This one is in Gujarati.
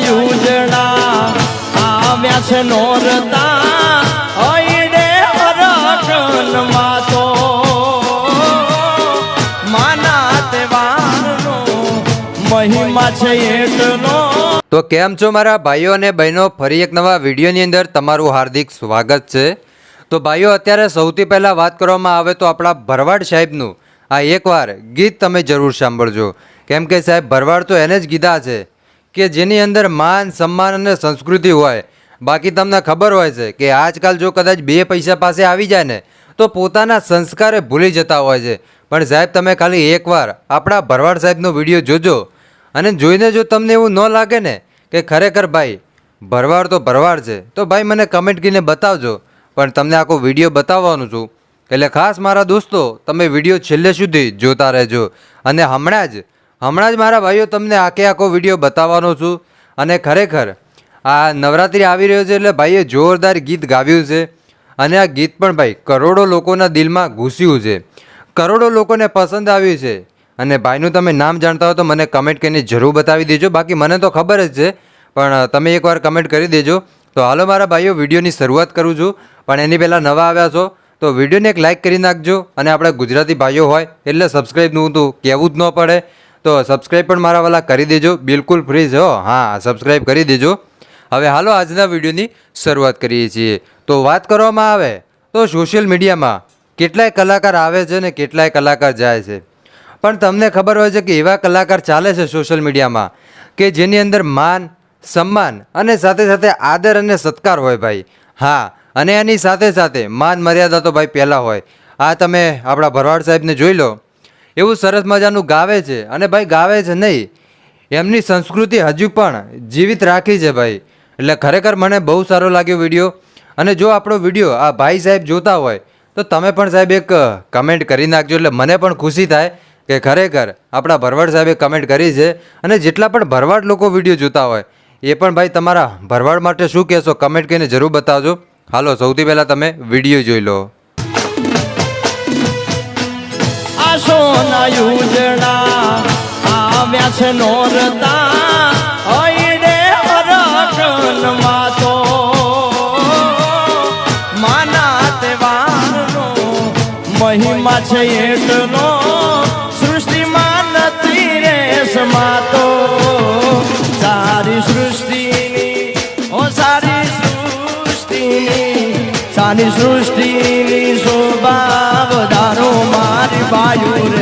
સોના આવ્યા છે નોરતા. તો તો કેમ છો મારા ભાઈઓ અને બહેનો? ફરી એક નવા વિડીયોની અંદર તમારું હાર્દિક સ્વાગત છે. તો ભાઈઓ, અત્યારે સૌથી પહેલાં વાત કરવામાં આવે તો આપણા ભરવાડ સાહેબનું. આ એકવાર ગીત તમે જરૂર સાંભળજો. કેમ કે સાહેબ, ભરવાડ તો એને જ કીધા છે. કે જેની અંદર માન, સન્માન અને સંસ્કૃતિ હોય. બાકી તમને ખબર હોય છે કે આજકાલ જો કદાચ બે પૈસા પાસે આવી જાય ને, તો પોતાના સંસ્કારે ભૂલી જતા હોય છે. પણ સાહેબ, તમે ખાલી એકવાર આપણા ભરવાડ સાહેબનો વીડિયો જોજો. અને જોઈને જો તમને એવું ન લાગે ને કે ખરેખર ભાઈ, ભરવાડ તો ભરવાડ છે, તો ભાઈ મને કમેન્ટ કરીને બતાવજો. પણ તમને આખો વીડિયો બતાવવાનું છું. એટલે ખાસ મારા દોસ્તો, તમે વીડિયો છેલ્લે સુધી જોતા રહેજો. અને હમણાં જ હમણાં જ મારા ભાઈઓ તમને આખે આખો વીડિયો બતાવવાનો છું અને ખરેખર આ નવરાત્રિ આવી રહ્યો છે એટલે ભાઈએ જોરદાર ગીત ગાવ્યું છે અને આ ગીત પણ ભાઈ કરોડો લોકોના દિલમાં ઘૂસ્યું છે. કરોડો લોકોને પસંદ આવ્યું છે અને ભાઈનું તમે નામ જાણતા હો તો મને કમેન્ટ કરીને જરૂર બતાવી દેજો. બાકી મને તો ખબર જ છે, પણ તમે એકવાર કમેન્ટ કરી દેજો. તો હાલો મારા ભાઈઓ, વિડીયોની શરૂઆત કરું છું. પણ એની પહેલાં નવા આવ્યા છો, તો વિડીયોને એક લાઇક કરી નાખજો. અને આપણા ગુજરાતી ભાઈઓ હોય એટલે સબસ્ક્રાઈબનું તો કહેવું જ ન પડે. તો સબસ્ક્રાઈબ પણ મારા વાલા કરી દેજો. બિલકુલ ફ્રી છે હો. સબસ્ક્રાઈબ કરી દેજો. હવે હાલો આજના વિડીયોની શરૂઆત કરીએ છીએ. તો વાત કરવામાં આવે તો સોશિયલ મીડિયામાં કેટલાય કલાકાર આવે છે ને કેટલાય કલાકાર જાય છે. પણ તમને ખબર હોય છે કે એવા કલાકાર ચાલે છે સોશિયલ મીડિયામાં કે જેની અંદર માન, સન્માન અને સાથે સાથે આદર અને સત્કાર હોય ભાઈ. હા, અને એની સાથે સાથે માન મર્યાદા તો ભાઈ પહેલાં હોય. આ તમે આપણા ભરવાડ સાહેબને જોઈ લો. એવું સરસ મજાનું ગાવે છે. અને ભાઈ ગાવે છે નહીં. એમની સંસ્કૃતિ હજુ પણ જીવિત રાખી છે ભાઈ. એટલે ખરેખર મને બહુ સારો લાગ્યો વીડિયો. અને જો આપણો વીડિયો આ ભાઈ સાહેબ જોતા હોય, તો તમે પણ સાહેબ એક કમેન્ટ કરી નાખજો. એટલે મને પણ ખુશી થાય કે ખરેખર આપણા ભરવાડ સાહેબે કમેન્ટ કરી છે. અને જેટલા પણ ભરવાડ લોકો વીડિયો જોતા હોય, એ પણ ભાઈ તમારા ભરવાડ માટે શું કહેશો? કમેન્ટ કરીને જરૂર બતાવજો. હાલો, સૌથી પહેલાં તમે વીડિયો જોઈ લો. આ યુજણા આવ્યા છે નોરતા અઈડે અરકનમાં તો માના તહેવારનો મહિમા છે એટલો સૃષ્ટિમાં નથી રે સમાતો સારી સૃષ્ટિની, ઓ સારી સૃષ્ટિની સારી સૃષ્ટિની શોભા વધારો મારી બાયુ